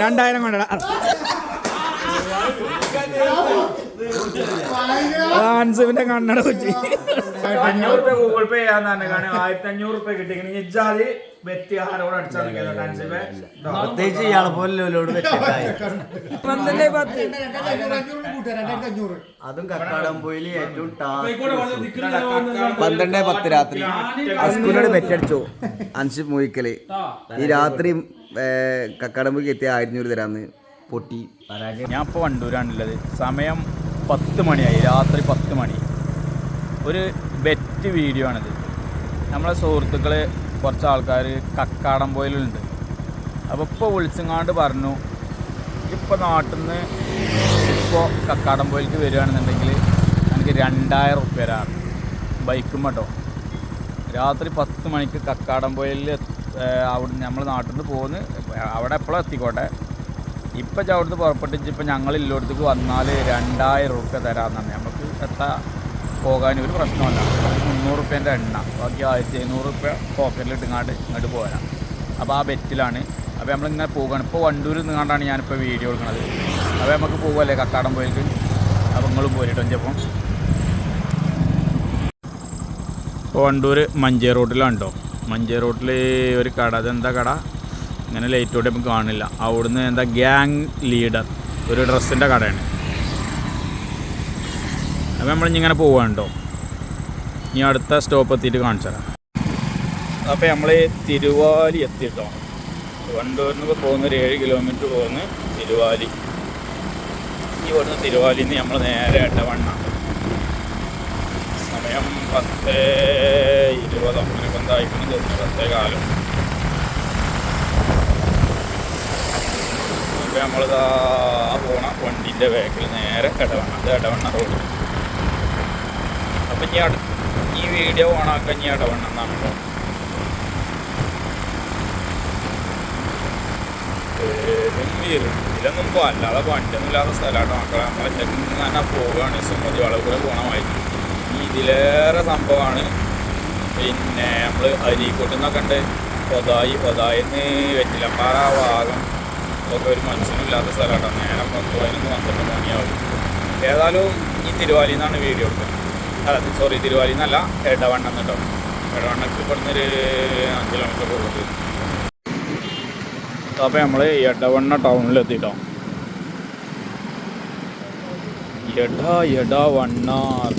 രണ്ടായിരം കൊണ്ടടാ. അൻസുവിന്റെ കണ്ണട കൊച്ചി അഞ്ഞൂറ് രൂപ ഗൂഗിൾ പേ ചെയ്യാന്നാണ് കാരണം ആയിരത്തി അഞ്ഞൂറ് രൂപ കിട്ടിങ്ങനെ ഇജാതി വെറ്റി ആരോട് അടിച്ചാൽ പ്രത്യേകിച്ച് ഇയാളെ പോലെ വെച്ചിട്ടായി പന്ത്രണ്ടേ പത്ത്. അതും കക്കാടംപോയിൽ ഏറ്റവും പന്ത്രണ്ട് പത്ത് രാത്രി. അസ്കൂലോട് വെറ്റടിച്ചു അൻഷ് മൂയിക്കൽ ഈ രാത്രി കക്കാടംപോയിക്ക് എത്തിയ ആയിരഞ്ഞൂറ് തരാന്ന്. പൊട്ടി പരാജയം. ഞാൻ ഇപ്പോൾ വണ്ടൂരാണുള്ളത്. സമയം പത്ത് മണിയായി. രാത്രി പത്ത് മണി. ഒരു ബെറ്റ് വീഡിയോ ആണിത്. നമ്മളെ സുഹൃത്തുക്കൾ കുറച്ച് ആൾക്കാർ കക്കാടം പോയിലുണ്ട്. അപ്പോൾ ഇപ്പോൾ വിളിച്ചങ്ങാണ്ട് പറഞ്ഞു ഇപ്പോൾ നാട്ടിൽ നിന്ന് ഇപ്പോൾ കക്കാടം പോയിലേക്ക് വരികയാണെന്നുണ്ടെങ്കിൽ എനിക്ക് രണ്ടായിരം തരാണ് ബൈക്കും കേട്ടോ രാത്രി പത്ത് മണിക്ക് കക്കാടം പോയിൽ അവിടെ നമ്മൾ നാട്ടിൽ നിന്ന് പോകുന്നു അവിടെ എപ്പോഴും എത്തിക്കോട്ടെ? ഇപ്പം അവിടുന്ന് പുറപ്പെട്ടിച്ച് ഇപ്പം ഞങ്ങൾ ഇല്ലോടത്തേക്ക് വന്നാൽ രണ്ടായിരം റുപ്യ തരാമെന്നാണ് നമുക്ക് എത്ര പോകാൻ ഒരു പ്രശ്നമല്ല മുന്നൂറ് റുപ്യേന്റെ എണ്ണ. ബാക്കി ആയിരത്തി എഴുന്നൂറ് റുപ്യ പോക്കറ്റിൽ ഇട്ടുങ്ങാണ്ട് ഇങ്ങോട്ട് പോരാം. അപ്പോൾ ആ ബെറ്റിലാണ്. അപ്പോൾ നമ്മളിങ്ങനെ പോകുകയാണ് ഇപ്പോൾ വണ്ടൂരിൽ നിന്നാണ്ടാണ് ഞാനിപ്പോൾ വീഡിയോ എടുക്കുന്നത് അപ്പോൾ നമുക്ക് പോകുമല്ലേ കക്കാടം പോയിട്ട് അപ്പോൾ നിങ്ങളും പോരിട്ടോ ചിലപ്പം ഇപ്പോൾ വണ്ടൂർ മഞ്ചേ റോട്ടിലാണ് കേട്ടോ മഞ്ചേ റോട്ടിൽ ഒരു കട. അതെന്താ കട? ഇങ്ങനെ ലൈറ്റോടെ നമുക്ക് കാണില്ല. അവിടുന്ന് എന്താ ഗ്യാങ് ലീഡർ ഒരു ഡ്രസ്സിന്റെ കടയാണ്. അപ്പോൾ നമ്മളിങ്ങനെ പോവാണ്ടോ ഇനി അടുത്ത സ്റ്റോപ്പ് എത്തിയിട്ട് കാണിച്ചു തരാം. അപ്പോൾ നമ്മൾ തിരുവാലി എത്തി തിരുവനന്തപുരത്ത് പോകുന്ന ഒരു ഏഴ് കിലോമീറ്റർ പോകുന്ന തിരുവാലി. ഈ ഇവിടുന്ന് തിരുവാലിയിൽ നിന്ന് നമ്മൾ നേരെ എട്ടവണ്ണ സമയം പത്ത് ഇരുപതോ അങ്ങനെ എന്തായിക്കണം പത്തേ കാലം. അപ്പോൾ നമ്മളിതാ പോണ വണ്ടിന്റെ ബാക്കിൽ നേരെ ഇടവണ്ണ അത് ഇടവണ്ണ റോഡ്. അപ്പം അടു ഈ വീഡിയോ ഓണാക്കാൻ ഇനി ഇടവണ്ണ എന്നാണ് കേട്ടോ ഇതിലൊന്നും അല്ലാതെ വണ്ടിയൊന്നും ഇല്ലാത്ത സ്ഥലമാണ് മക്കളെ. നമ്മളെ ചെങ്ങനെ പോവുകയാണ്. സുമതി വളകൂടെ പോണമായി ഇതിലേറെ സംഭവമാണ്. പിന്നെ നമ്മൾ അരീക്കോട്ടിൽ ഉണ്ട്. പൊതായി പൊതായിന്ന് വെറ്റിലമ്പാറ ആ ഭാഗം. ഒക്കെ ഒരു മനുഷ്യനില്ലാത്ത സ്ഥലമാണ്. നേരം പത്ത് പതിനൊന്ന് പന്ത്രണ്ട് മണിയാവും. ഏതായാലും ഈ തിരുവാലിയിൽ നിന്നാണ് വീഡിയോ എടുക്കുന്നത് അല്ല സോറി തിരുവാലിയിൽ നിന്നല്ല എടവണ്ണം കേട്ടോ. എടവണ്ണക്ക് ഇവിടുന്ന് ഒരു അഞ്ച് കിലോമീറ്റർ പോകുന്നത് അപ്പോൾ നമ്മൾ എടവണ്ണ ടൗണിലെത്തിട്ടോ എടാ എടാ വണ്ണാർ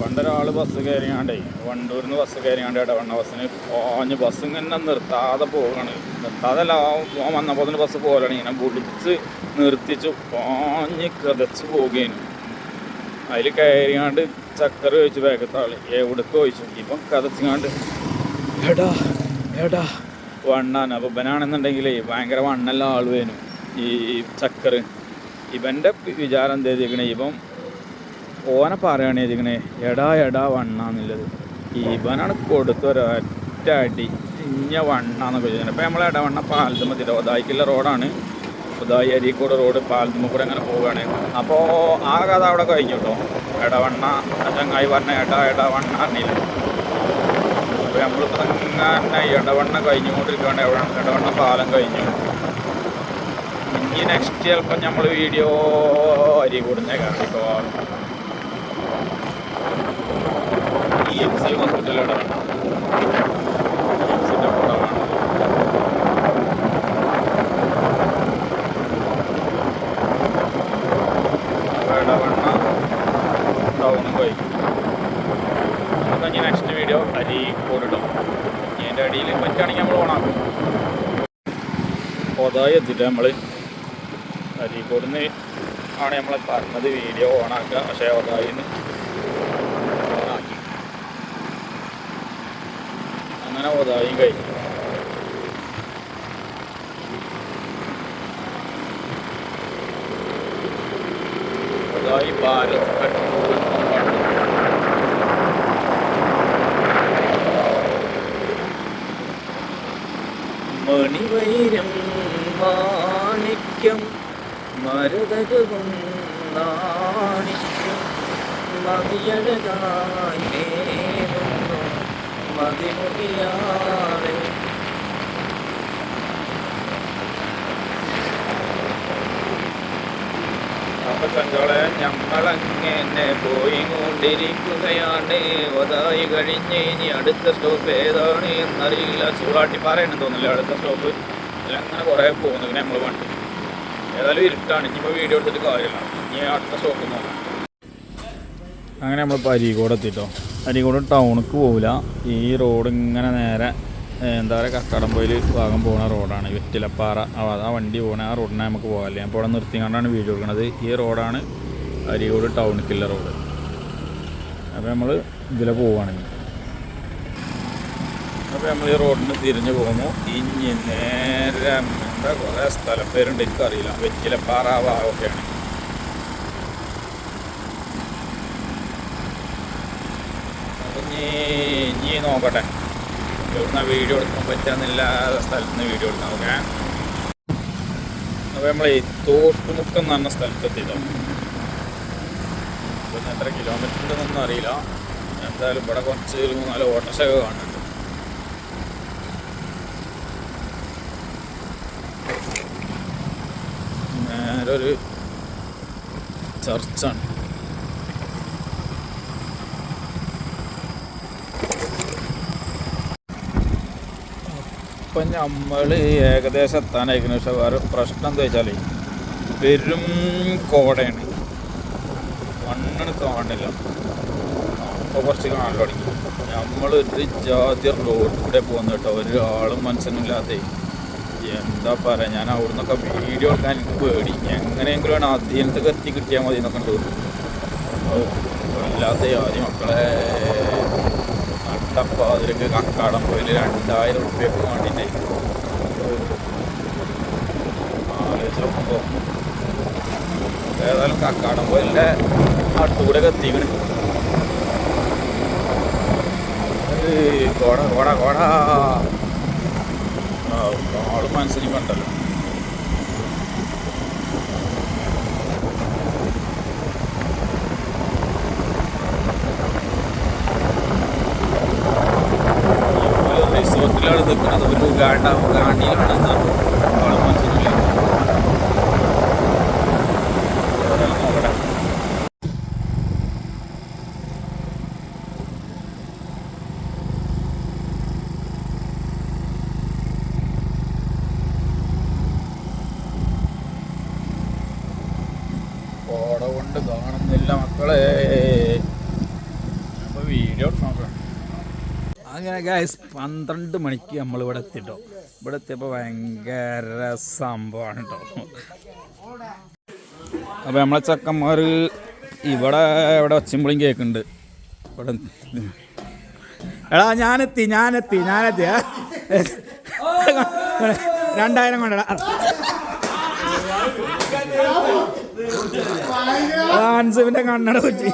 പണ്ടൊരാൾ ബസ് കയറിയാണ്ടേ വണ്ടൂരിൽ നിന്ന് ബസ് കയറിയാണ്ട് ഇടവണ്ണ ബസ്സിന് ഓഞ്ഞ് ബസ് ഇങ്ങനെ നിർത്താതെ പോവുകയാണ്. നിർത്താതല്ല പോകാൻ വന്നപ്പോൾ തന്നെ ബസ് പോകലാണ് ഇങ്ങനെ വിളിച്ച് നിർത്തിച്ച് ഓഞ്ഞ് കതച്ച് പോവുകയാണ്. അതിൽ കയറിയാണ്ട് ചക്കര ചോദിച്ചു വേഗത്താൾ എവിടേക്ക് ചോദിച്ചു? ഇപ്പം കതച്ചിങ്ങാണ്ട്. എടാ എടാ. വണ്ണാണ്. അപ്പോൾ ഇവനാണെന്നുണ്ടെങ്കിലേ ഭയങ്കര വണ്ണല്ല ആൾ വേനും ഈ ചക്കറ്. ഇവന്റെ വിചാരം എന്താ ചെയ്തിരിക്കണേ ഇവൻ ഓനെ പറയുകയാണ് ഇതിങ്ങനെ എടാ എടാ വണ്ണാന്നുള്ളത്. ഇവനാണ് കൊടുത്ത ഒരൊറ്റ അടി ഇഞ്ഞ വണ്ണാന്നൊക്കെ ചോദിക്കുന്നത്. അപ്പോൾ നമ്മൾ ഇടവണ്ണ പാലത്തുമ്മ തിരുവതായിക്കുള്ള റോഡാണ്. ഉദായി അരീക്കോട് റോഡ് പാലത്തുമ്മ അങ്ങനെ പോവുകയാണ്. അപ്പോൾ ആ കഥ അവിടെ കഴിഞ്ഞു കേട്ടോ. എടവണ്ണ ചങ്ങായി പറഞ്ഞ എടാ എടാ വണ്ണ അറിഞ്ഞില്ല അപ്പോൾ നമ്മളിപ്പോൾ അങ്ങനെ ഇടവണ്ണ കഴിഞ്ഞുകൊണ്ടിരിക്കുകയാണ്. ഇടവണ്ണ പാലം കഴിഞ്ഞു. ഇനി നെക്സ്റ്റ് ചിലപ്പോൾ നമ്മൾ വീഡിയോ അരി കൂടുന്നേക്കാം മിക്കവാറും ഈ എം സി ഹോസ്പിറ്റലിലൂടെ ഇടവണ്ണ എംസിന്റെ കൂടമാണ് ഇടവണ്ണ ടൗണും കഴിഞ്ഞു നമുക്ക് ഇനി നെക്സ്റ്റ് വീഡിയോ അരി കൂടിടും ഇനി അതിന്റെ അടിയിൽ പറ്റുകയാണെങ്കിൽ നമ്മൾ ഓണാക്കും. പൊതായി എത്തിയിട്ട് നമ്മൾ അരീക്കോടിന്ന് ആണ് നമ്മൾ പറഞ്ഞത് വീഡിയോ ഓണാക്കുക. പക്ഷേ ഒതായിന്ന് ഓണാക്കി അങ്ങനെ ഉദായും കഴിഞ്ഞു. ഉദായി ഭാരത് മണിവൈരം മാണിക്യം മരതകവും നാണിക്യം മതിയഴകായി നേരുന്നു പിതാവേ അപ്പസങ്ങളെ ഞമ്മളങ്ങനെ പോയി കൊണ്ടിരിക്കുകയാണ്. ഒതായി കഴിഞ്ഞ് ഇനി അടുത്ത സ്റ്റോപ്പ് ഏതാണ് എന്നറിയില്ല. ചൂടാട്ടി പറയണം തോന്നില്ല അടുത്ത സ്റ്റോപ്പ് അങ്ങനെ കുറേ പോകുന്നു. പിന്നെ നമ്മൾ വണ്ടി. ഏതായാലും ഇരുട്ടാണ്. ഇനിയിപ്പോൾ വീഡിയോ എടുത്തിട്ട് കാര്യമില്ല. ഇനി അടുത്ത സ്റ്റോപ്പ് നോക്കാം. അങ്ങനെ നമ്മൾ അരീക്കോട് എത്തിട്ടോ അരീക്കോട് ടൗണിക്ക് പോവില്ല ഈ റോഡ് ഇങ്ങനെ നേരെ എന്താ പറയുക കക്കടമ്പയിൽ ഭാഗം പോകുന്ന റോഡാണ്. വെറ്റിലപ്പാറ ആ വണ്ടി പോകുന്ന ആ റോഡിനെ നമുക്ക് പോകാമല്ലേ അപ്പോൾ അവിടെ നിർത്തി കൊണ്ടാണ് വീഡിയോ എടുക്കുന്നത് ഈ റോഡാണ് അരീക്കോട് ടൗണിക്കുള്ള റോഡ്. അപ്പോൾ നമ്മൾ ഇതിലെ പോവുകയാണെങ്കിൽ അപ്പോൾ നമ്മൾ ഈ റോഡിന് തിരിഞ്ഞ് പോകുന്നു. ഇനി നേരെ എന്താ കുറേ സ്ഥലം പേരുണ്ട് എനിക്കറിയില്ല. വെറ്റിലപ്പാറ ആ ഭാഗമൊക്കെയാണ് അപ്പൊ ഇനി നോക്കട്ടെ. ഇവിടുന്ന് വീഡിയോ എടുക്കാൻ പറ്റാന്നില്ല സ്ഥലത്ത് നിന്ന് വീഡിയോ എടുക്കാം ഓക്കെ? അപ്പോൾ നമ്മൾ ഈ തോട്ടുമുക്കം എന്ന് പറഞ്ഞ സ്ഥലത്ത് എത്തിയതോ ഇവിടുന്ന് എത്ര കിലോമീറ്റർ ഉണ്ടെന്നൊന്നും അറിയില്ല. എന്തായാലും ഇവിടെ കുറച്ച് മൂന്നാൽ ഓട്ടോഷൊക്കെ കാണുന്നുണ്ട്. നേരൊരു ചർച്ചാണ്. ഇപ്പം നമ്മൾ ഏകദേശം എത്താനായിരിക്കുന്നു പക്ഷെ വേറെ പ്രശ്നം എന്താ വെച്ചാൽ പെരും കോടയാണ്. മണ്ണിന് കാണില്ല അപ്പോൾ കുറച്ച് കാണാൻ തുടങ്ങി. നമ്മൾ ഒരു ജാതി റോഡിലൂടെ പോകുന്ന കേട്ടോ. ഒരാളും മനസ്സിനില്ലാതെ എന്താ പറയുക ഞാൻ അവിടെ നിന്നൊക്കെ വീഡിയോ എടുക്കാൻ എനിക്ക് പേടി. എങ്ങനെയെങ്കിലും ആണ് അധ്യയനത്തൊക്കെ എത്തി കിട്ടിയാൽ മതി എന്നൊക്കെ തോന്നുന്നു അല്ലാത്ത ആദ്യം മക്കളെ. നട്ടപ്പാതിരക്ക് കക്കാടം പോയിൽ രണ്ടായിരം റുപ്യക്ക് വേണ്ടിയിട്ട് ഏതായാലും കക്കാടം പോയിലെ അടുത്തുകൂടെ എത്തിക്കണ്. ഏയ് കോട കോട കോട. ആൾ മനസ്സിലേക്ക് കണ്ടല്ലോ റിസോർട്ടിലാണ് നിൽക്കുന്നത് ഒരു ഗാണ്ട ഗാണ്ടിയിലാണ് എന്നാണ് ആൾ മനസ്സിലില്ല നോക്കട്ടെ കോട കൊണ്ട് കാണുന്നില്ല മക്കളെ അപ്പൊ വീഡിയോ നോക്കാം അങ്ങനെ ഗായ്സ് പന്ത്രണ്ട് മണിക്ക് നമ്മൾ ഇവിടെ എത്തിട്ടോ. ഇവിടെ എത്തിയപ്പോൾ ഭയങ്കര സംഭവമാണ് കേട്ടോ അപ്പോൾ നമ്മളെ ചക്കന്മാർ ഇവിടെ ഇവിടെ ഒച്ചമ്പളിയും കേൾക്കുന്നുണ്ട് ഇവിടെ എടാ ഞാനെത്തി ഞാനെത്തി ഞാനെത്തി. രണ്ടായിരം കൊണ്ടടാ. ആൻസുവിന്റെ കണ്ണട കുറ്റി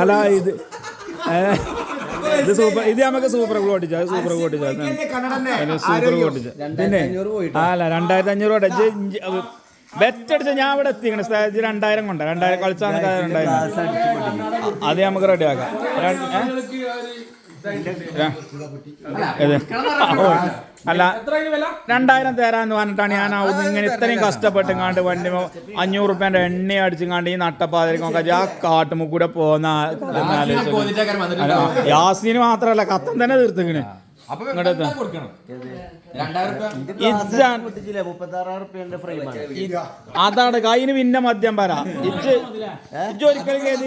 അല്ല ഇത് ഇത് സൂപ്പർ ഇത് നമുക്ക് സൂപ്പർ സൂപ്പർ ഓട്ടിച്ച സൂപ്പർ ഓട്ടിച്ച പിന്നെ ആ, അല്ല രണ്ടായിരത്തി അഞ്ഞൂറ് ഓട്ടിച്ച് ബെറ്റ് അടിച്ച ഞാൻ ഇവിടെ എത്തിക്കണേ. സ്റ്റേജ് രണ്ടായിരം കൊണ്ട്. രണ്ടായിരം കളിച്ചാണ് രണ്ടായിരം അത് നമുക്ക് റെഡി അല്ല. രണ്ടായിരം തരാന്ന് പറഞ്ഞിട്ടാണ് ഞാൻ ഇങ്ങനെ ഇത്രയും കഷ്ടപ്പെട്ട് കാണ്ട് വണ്ടി അഞ്ഞൂറ് റുപ്യന്റെ എണ്ണ അടിച്ചും ഈ നട്ടപ്പാതിരിക്കും ആ കാട്ടുമ്പോ കൂടെ അല്ല, യാസീന് മാത്രല്ല കത്തം തന്നെ തീർത്തിങ്ങനെ ഇങ്ങോട്ട് അതാണ് കൈന് പിന്നെ മദ്യം പറ ഇജ്ജ് ഒരിക്കലും ഞാൻ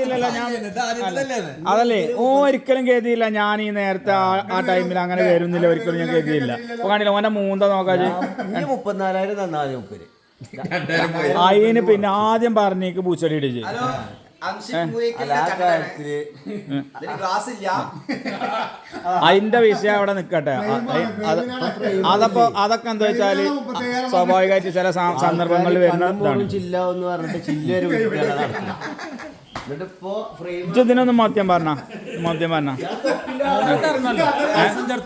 അതല്ലേ ഓ ഒരിക്കലും കേതിയില്ല ഞാൻ ഈ നേരത്തെ ആ- ആ ടൈമിൽ അങ്ങനെ വരുന്നില്ല ഒരിക്കലും ഞാൻ കേതിയില്ല അപ്പൊ കണ്ടില്ല ഓന്റെ മൂന്ത നോക്കാതെ മുപ്പത്തിനാലായിരം മുപ്പര് അതിന് പിന്നെ ആദ്യം പറഞ്ഞേക്ക് പൂച്ചടി ഇടിച്ച്. അതിന്റെ വിഷയം അവിടെ നിക്കട്ടെ. അത് അതപ്പോ അതൊക്കെ എന്താ വെച്ചാൽ സ്വാഭാവികമായിട്ട് ചില സന്ദർഭങ്ങളിൽ വരുന്ന ചില്ല എന്ന് പറഞ്ഞിട്ട് ചില്ല ഇതിനൊന്നും മദ്യം പറഞ്ഞ. മദ്യം പറഞ്ഞ.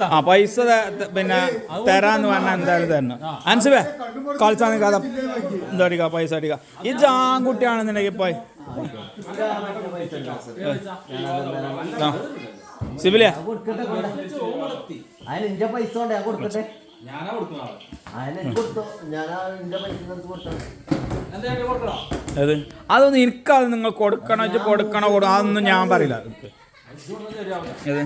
ആ പൈസ പിന്നെ തരാന്ന് പറഞ്ഞാൽ എന്തായാലും തരണം. അൻസുവേ കളിച്ചാൽ നിൽക്കാതെ എന്താ അടിക്ക പൈസ അടിക്ക. ഈ ആൺകുട്ടിയാണെന്നുണ്ടെങ്കിൽ പോയി. ആ. സിബിലിയ പൈസ കൊണ്ട് ഞാൻ കൊടുക്കട്ടെ? ഞാനാ കൊടുത്തോ? ഞാൻ ആ എന്റെ പൈസ കൊടുത്തോ ഏത്? അതൊന്നും എനിക്കത് നിങ്ങൾ കൊടുക്കണ വെച്ച് കൊടുക്കണ കൊടു അതൊന്നും ഞാൻ പറയില്ല. രണ്ടായിരം.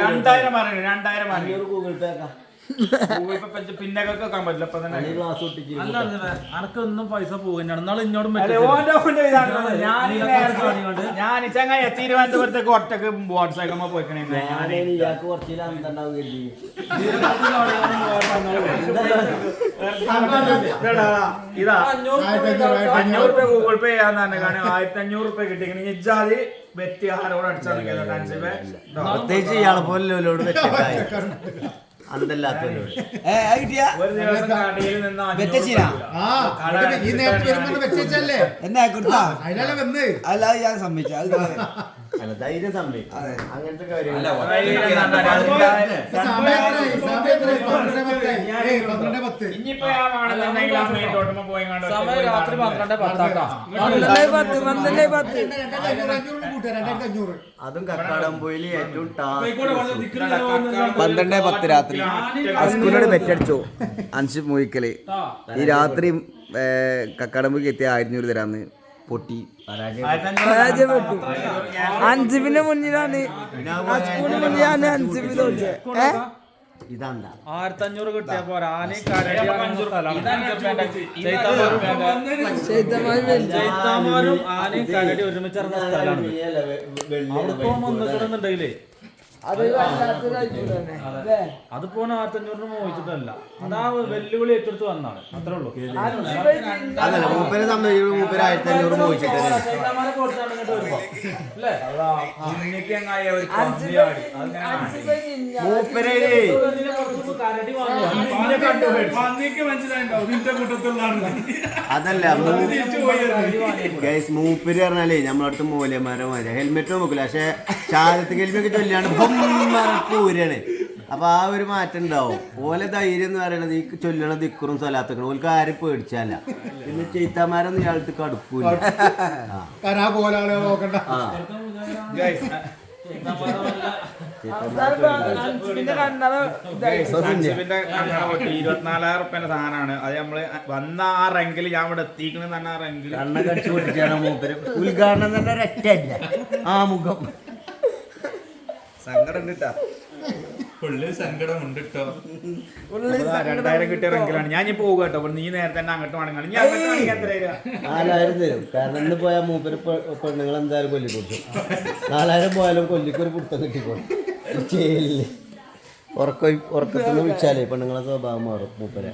രണ്ടായിരം പറഞ്ഞു രണ്ടായിരം പറഞ്ഞു അഞ്ഞൂറ് ഗൂഗിൾ പേ ആക്കാം. പിന്നെ വെക്കാൻ പറ്റില്ല ഇപ്പൊ തന്നെ അല്ലെങ്കിൽ അനക്കൊന്നും പൈസ പോകുന്നതാണ് ഇന്നോടും ഞാൻ ചങ്ങായി തിരുവനന്തപുരത്തേക്ക് ഒറ്റയ്ക്ക് വാട്സാപ്പ് പോയിക്കണേ. ഇതാ. അഞ്ഞൂറ് രൂപ ഗൂഗിൾ പേ ചെയ്യാന്ന് തന്നെ കാരണം ആയിരത്തി അഞ്ഞൂറ് രൂപ കിട്ടിയെങ്കിൽ ഇജാതി വെറ്റി ആരോട് അടിച്ചാൽ പ്രത്യേകിച്ച് ഇയാളെ പോലെ അന്തല്ലാത്തവരോട് എന്നാ കൊടുത്താ? അതിനല്ലേ വന്ന്? അല്ല അത് ഞാൻ സമ്മതിച്ചു അത് ധൈര്യം സമ്മതിച്ചു അങ്ങനത്തെ കാര്യം സമയത്രായി സമയത്രായി പന്ത്രണ്ട് പത്തായി ഏയ് പന്ത്രണ്ട് പത്ത് ഇനിയിപ്പോ ഞാൻ വേണമെന്നുണ്ടെങ്കിൽ ആ മെയിൻ റോഡിൽ പോയി കണ്ട് സമയം രാത്രി പന്ത്രണ്ട് അതും കക്കാടംപോയിൽ ഏറ്റവും പന്ത്രണ്ട് പത്ത് രാത്രി. അസ്കുനോട് മെറ്റടിച്ചു അഞ്ച് മൂയിക്കൽ. ഈ രാത്രി കക്കാടംപോയിക്ക് എത്തിയ ആയിരഞ്ഞൂറ് തരാന്ന് പൊട്ടി. പരാജയപ്പെട്ടു. അഞ്ചിമിന്റെ മുന്നിലാണ്. ആ കിട്ടിയ പോരാ. ആനയും കരടി ചൈത്താമാരും ആനയും കരടി ഒരുമിച്ച് ഇറങ്ങുന്ന സ്ഥലമാണ്. അവിടെ പോകുമ്പോ വന്നിട്ടുണ്ടെങ്കിലേ അത് പോണ അത്ഭുതമാണ് അല്ലേ അതിപ്പോ ആയിരത്തി അഞ്ഞൂറിന് മോഹിച്ചിട്ടല്ല. അതാ വെല്ലുവിളി ഏറ്റെടുത്ത് വന്നാണ്. അത്രേ ഉള്ളൂ. അതല്ല മൂപ്പരെ സംബന്ധിച്ച് മൂപ്പര് ആയിരത്തി അഞ്ഞൂറ് മോഹിച്ചിട്ട് മൂപ്പരെ അതല്ല ഗൈസ് പറഞ്ഞാലേ നമ്മളടുത്ത് മൂലമാരെ മാതിരി. ഹെൽമെറ്റ് നോക്കില്ല പക്ഷെ ശാരത്ത് ഹെൽമെറ്റ് ചൊല്ലിയാണ് പൂരാണ് അപ്പൊ ആ ഒരു മാറ്റം ഉണ്ടാവും. ഓലെ ധൈര്യം എന്ന് പറയണത് ഈ ചൊല്ലണ ദിക്കറും സ്വലാത്തക്കണം ഓൽക്ക് ആരും പേടിച്ചല്ല. പിന്നെ ചെയ്ത്താമാരൊന്നും ഇയാൾക്ക് കടുക്കൂല ആ. കാരണം ആ നോക്കണ്ട. ഇരുപത്തിനാലായിരം റുപ്യന്റെ സാധനമാണ്. അത് നമ്മൾ വന്ന ആ റെങ്കിൽ ഞാൻ ഇവിടെ എത്തിക്കണെന്ന് പറഞ്ഞ ആ റെങ്കിൽ ഉദ്ഘാടനം തന്നെ ആ മുഖം. സങ്കടം കിട്ടാ രണ്ടായിരം കിട്ടിയ റെങ്കിലാണ് ഞാൻ ഇപ്പൊ പോകുക കേട്ടോ. നീ നേരത്തെ തന്നെ അങ്ങോട്ട് വേണമെങ്കിൽ ഞാൻ നാലായിരം തരും. കാരണം ഇന്ന് പോയാൽ മൂപ്പര് പെണ്ണുങ്ങൾ എന്തായാലും കൊല്ലി കൊടുക്കും നാലായിരം പോയാലും കൊല്ലിക്കൊരു ഒരു പുടുത്തം കിട്ടിക്കോളും. ഉറക്കം ഉറക്ക ഉറക്കത്തിൽ നിന്ന് വിളിച്ചാലേ പെണ്ണുങ്ങളെ സ്വഭാവം മാറും മൂപ്പരെ.